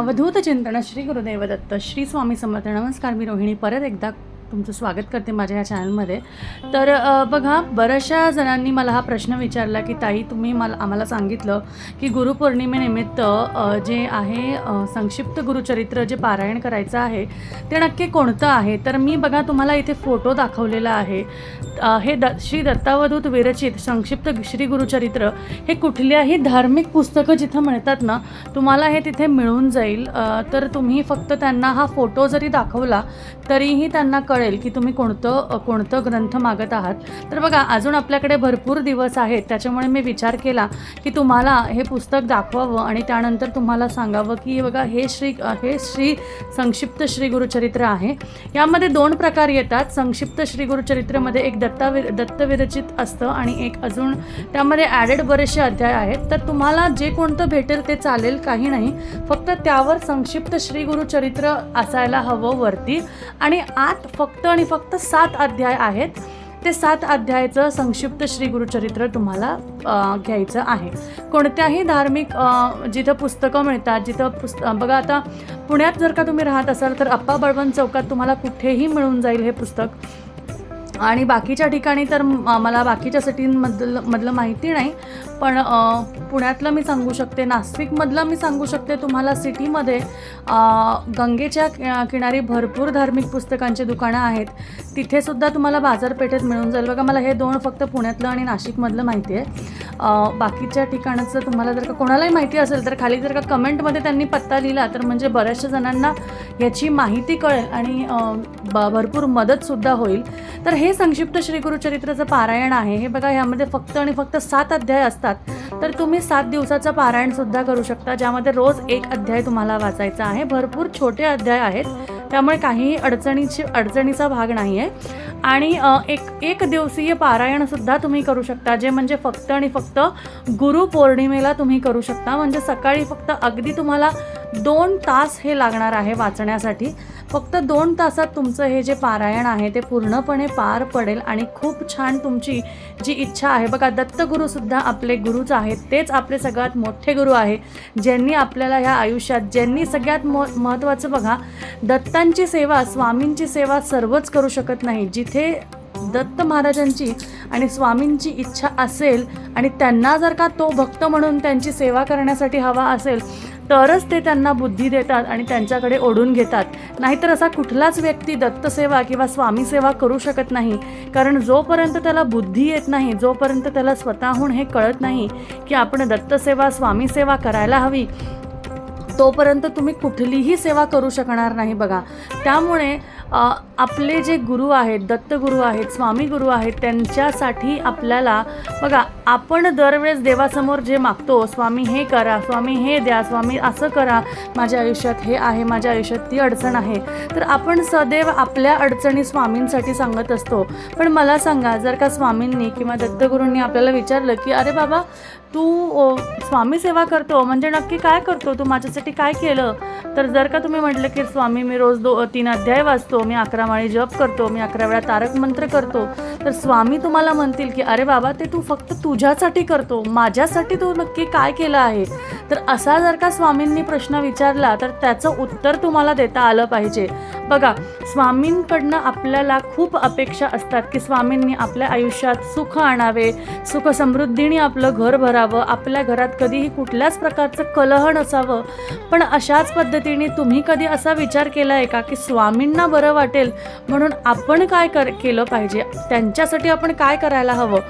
अवधूत चिंतन श्री गुरुदेव दत्त श्री स्वामी समर्थ. नमस्कार मी रोहिणी. परत एकदा तुमचं स्वागत करते माझ्या या चॅनलमध्ये तर बघा बऱ्याचशा जणांनी मला हा प्रश्न विचारला की ताई तुम्ही मला आम्हाला सांगितलं की गुरुपौर्णिमेनिमित्त जे आहे संक्षिप्त गुरुचरित्र जे पारायण करायचं आहे ते नक्की कोणतं आहे? तर मी बघा तुम्हाला इथे फोटो दाखवलेला आहे. हे द श्री दत्तावधूत विरचित संक्षिप्त श्री गुरुचरित्र हे कुठल्याही धार्मिक पुस्तकं जिथं मिळतात ना तुम्हाला हे तिथे मिळून जाईल. तर तुम्ही फक्त त्यांना हा फोटो जरी दाखवला तरीही त्यांना कळेल की तुम्ही कोणतं कोणतं ग्रंथ मागत आहात. तर बघा अजून आपल्याकडे भरपूर दिवस आहेत. त्याच्यामुळे मी विचार केला की तुम्हाला हे पुस्तक दाखवावं आणि त्यानंतर तुम्हाला सांगावं की बघा हे श्री हे श्री संक्षिप्त श्री गुरुचरित्र आहे. यामध्ये दोन प्रकार येतात. संक्षिप्त श्री गुरुचरित्रमध्ये एक दत्ताविर दत्तविरचित असतं आणि एक अजून त्यामध्ये ॲडेड बरेचसे अध्याय आहेत. तर तुम्हाला जे कोणतं भेटेल ते चालेल काही नाही. फक्त त्यावर संक्षिप्त श्री गुरुचरित्र असायला हवं वरती. आणि आत फक्त आणि फक्त सात अध्याय आहेत. ते सात अध्यायाचं संक्षिप्त श्री गुरुचरित्र तुम्हाला घ्यायचं आहे. कोणत्याही धार्मिक जिथं पुस्तकं मिळतात जिथं पुस्त बघा आता पुण्यात जर का तुम्ही राहत असाल तर अप्पा बळवंत चौकात तुम्हाला कुठेही मिळून जाईल हे पुस्तक. आणि बाकीच्या ठिकाणी तर मला बाकीच्या सिटींमधलं मधलं माहिती नाही. पण पुण्यातलं मी सांगू शकते नाशिकमधलं मी सांगू शकते तुम्हाला सिटीमध्ये गंगेच्या कि- किनारी भरपूर धार्मिक पुस्तकांची दुकानं आहेत. तिथेसुद्धा तुम्हाला बाजारपेठेत मिळून जाईल. बघा मला हे दोन फक्त पुण्यातलं आणि नाशिकमधलं माहिती आहे. बाकीच्या ठिकाणाचं तुम्हाला जर का कोणालाही माहिती असेल तर खाली जर का कमेंटमध्ये त्यांनी पत्ता लिहिला तर म्हणजे बऱ्याचशा जणांना याची माहिती कळेल आणि ब भरपूर मदतसुद्धा होईल. तर हे संक्षिप्त श्रीगुरुचरित्राचं पारायण आहे. हे बघा ह्यामध्ये फक्त आणि फक्त सात अध्याय असतात. तर तुम्ही सात दिवसाचं पारायणसुद्धा करू शकता ज्यामध्ये रोज एक अध्याय तुम्हाला वाचायचा आहे. भरपूर छोटे अध्याय आहेत. त्यामुळे काहीही अडचणीची अडचणीचा भाग नाही आहे आणि एक एक दिवसीय पारायणसुद्धा तुम्ही करू शकता जे म्हणजे फक्त आणि फक्त गुरुपौर्णिमेला तुम्ही करू शकता. म्हणजे सकाळी फक्त अगदी तुम्हाला दोन तास हे लागणार आहे वाचण्यासाठी. फक्त दोन तासात तुमचं हे जे पारायण आहे ते पूर्णपणे पार पडेल आणि खूप छान तुमची जी इच्छा आहे. बघा दत्तगुरूसुद्धा आपले गुरुच आहेत. तेच आपले सगळ्यात मोठे गुरु आहे. ज्यांनी आपल्याला ह्या आयुष्यात ज्यांनी सगळ्यात मो महत्त्वाचं बघा दत्तांची सेवा स्वामींची सेवा सर्वच करू शकत नाही. जिथे दत्त महाराजांची आणि स्वामींची इच्छा असेल आणि त्यांना जर का तो भक्त म्हणून त्यांची सेवा करण्यासाठी हवा असेल तरच ते त्यांना बुद्धी देतात आणि त्यांच्याकडे ओढून घेतात. नाहीतर असा कुठलाच व्यक्ती दत्तसेवा किंवा स्वामीसेवा करू शकत नाही. कारण जोपर्यंत त्याला बुद्धी येत नाही जोपर्यंत त्याला स्वतःहून हे कळत नाही की आपण दत्तसेवा स्वामी सेवा करायला हवी तोपर्यंत तुम्ही कुठलीही सेवा करू शकणार नाही बघा. त्यामुळे आपले जे गुरु आहेत दत्तगुरू आहेत स्वामी गुरु आहेत त्यांच्यासाठी आपल्याला बघा आपण दरवेळेस देवासमोर जे मागतो स्वामी हे करा स्वामी हे द्या स्वामी असं करा माझ्या आयुष्यात हे आहे माझ्या आयुष्यात ती अडचण आहे तर आपण सदैव आपल्या अडचणी स्वामींसाठी सांगत असतो. पण मला सांगा जर का स्वामींनी किंवा दत्तगुरूंनी आपल्याला विचारलं की अरे बाबा तू स्वामी सेवा करतो म्हणजे नक्की काय करतो? तू माझ्यासाठी काय केलं? तर जर का तुम्ही म्हटलं की स्वामी मी रोज दो तीन अध्याय वाचतो मी अकरा माळी जप करतो मी अकरा वेळा तारक मंत्र करतो. तर स्वामी तुम्हाला म्हणतील की अरे बाबा ते तू फक्त तुझ्यासाठी करतो. माझ्यासाठी तू नक्की काय केलं आहे? तर असा जर का स्वामींनी प्रश्न विचारला तर त्याचं उत्तर तुम्हाला देता आलं पाहिजे. बघा स्वामींकडनं आपल्याला खूप अपेक्षा असतात की स्वामींनी आपल्या आयुष्यात सुख आणावे सुख समृद्धीने आपलं घर भरावं आपल्या घरात कधीही कुठल्याच प्रकारचं कलह नसावं. पण अशाच पद्धतीने तुम्ही कधी असा विचार केला आहे का की स्वामींना बरं वाटेल. म्हणून आपण काय कर केलं पाहिजे? त्यांच्यासाठी आपण काय करायला हवं?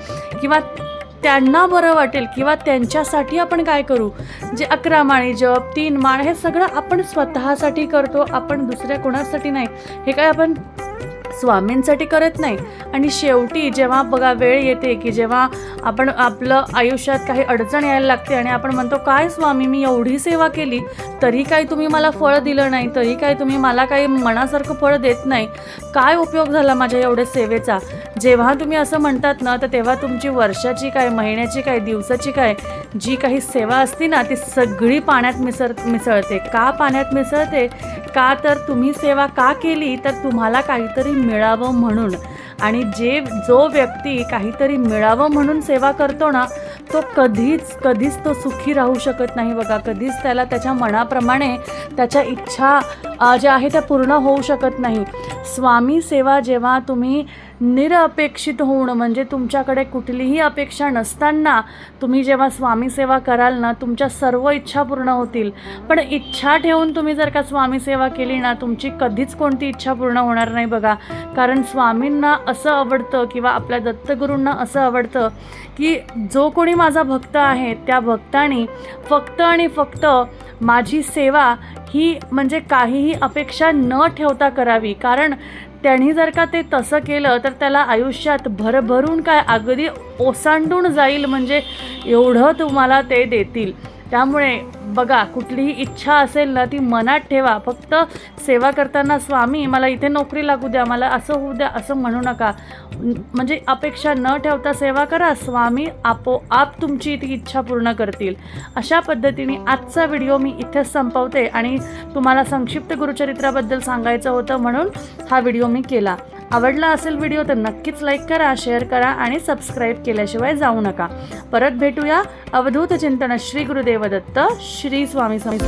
किंवा त्यांना बरं वाटेल किंवा त्यांच्यासाठी आपण काय करू? जे अकरा माळी जप तीन माळ हे सगळं आपण स्वतःसाठी करतो आपण दुसऱ्या कोणासाठी नाही. हे काय आपण स्वामींसाठी करत नाही. आणि शेवटी जेव्हा बघा वेळ येते की जेव्हा आपण आपलं आयुष्यात काही अडचण यायला लागते आणि आपण म्हणतो काय स्वामी मी एवढी सेवा केली तरी काय तुम्ही मला फळ दिलं नाही तरी काय तुम्ही मला काही मनासारखं फळ देत नाही. काय उपयोग झाला माझ्या एवढ्या सेवेचा? जेव्हा तुम्ही असं म्हणतात ना तर तेव्हा तुमची वर्षाची काय महिन्याची काय दिवसाची काय जी काही सेवा असते ना ती सगळी पाण्यात मिसळ मिसळते. का पाण्यात मिसळते? का तर तुम्ही सेवा का केली तर तुम्हाला काहीतरी मिळावं म्हणून. आणि जे जो व्यक्ती काहीतरी मिळावं म्हणून सेवा करतो ना तो कधीच कधीच तो सुखी राहू शकत नाही बघा. कधीच त्याला त्याच्या मनाप्रमाणे त्याच्या इच्छा ज्या आहे त्या पूर्ण होऊ शकत नाही. स्वामी सेवा जेव्हा तुम्ही निरअपेक्षित होणं म्हणजे तुमच्याकडे कुठलीही अपेक्षा नसताना तुम्ही जेव्हा स्वामीसेवा कराल ना तुमच्या सर्व इच्छा पूर्ण होतील. पण इच्छा ठेवून तुम्ही जर का स्वामीसेवा केली ना तुमची कधीच कोणती इच्छा पूर्ण होणार नाही बघा. कारण स्वामींना असं आवडतं किंवा आपल्या दत्तगुरूंना असं आवडतं की जो कोणी माझा भक्त आहे त्या भक्तानी फक्त आणि फक्त माझी सेवा ही म्हणजे काहीही अपेक्षा न ठेवता करावी. कारण त्यांनी जर का ते तसं केलं तर त्याला आयुष्यात भरभरून काय अगदी ओसांडून जाईल म्हणजे एवढं तुम्हाला ते देतील. त्यामुळे बघा कुठलीही इच्छा असेल ना ती मनात ठेवा. फक्त सेवा करताना स्वामी मला इथे नोकरी लागू द्या मला असं होऊ द्या असं म्हणू नका. म्हणजे अपेक्षा न ठेवता सेवा करा. स्वामी आपोआप तुमची ती इच्छा पूर्ण करतील. अशा पद्धतीने आजचा व्हिडिओ मी इथेच संपवते आणि तुम्हाला संक्षिप्त गुरुचरित्राबद्दल सांगायचं होतं म्हणून हा व्हिडिओ मी केला. आवडला असेल व्हिडिओ तर नक्कीच लाईक करा शेअर करा आणि सबस्क्राईब केल्याशिवाय जाऊ नका. परत भेटूया अवधूत चिंतन श्री गुरुदेव दत्त श्री स्वामी स्वामी